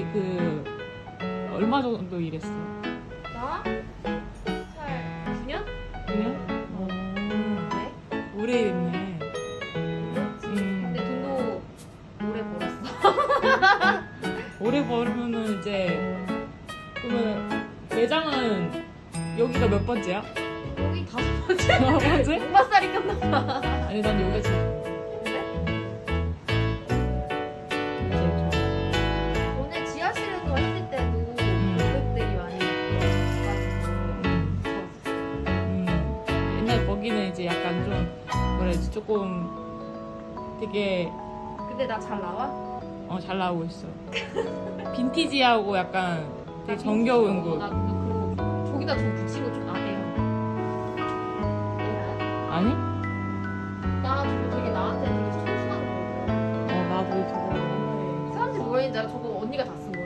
그 얼마 정도 일했어? 나? 살 9년? 그냥? 어, 네? 오래 일했네. 그렇지. 음, 근데 돈도 오래 벌었어. 오래 벌면은 이제 그러면 매장은 여기가 몇 번째야? 여기 다섯 번째? 몇 번째? 목마살이 끝났나 봐. 아니 난 거기는 이제 약간 좀 뭐라지 조금 되게 근데 나 잘 나와? 어, 잘 나오고 있어. 빈티지하고 약간 되게 나 정겨운 빈티지, 어, 곳. 나 그런 거. 저기다 좀 붙이고 좀 나대요. 아니? 나 저거 되게 나한테 되게 청순한 거. 어 나도 저거 옛날에 사람들이 뭐했는지 알아? 저거 언니가 다 쓴 거야.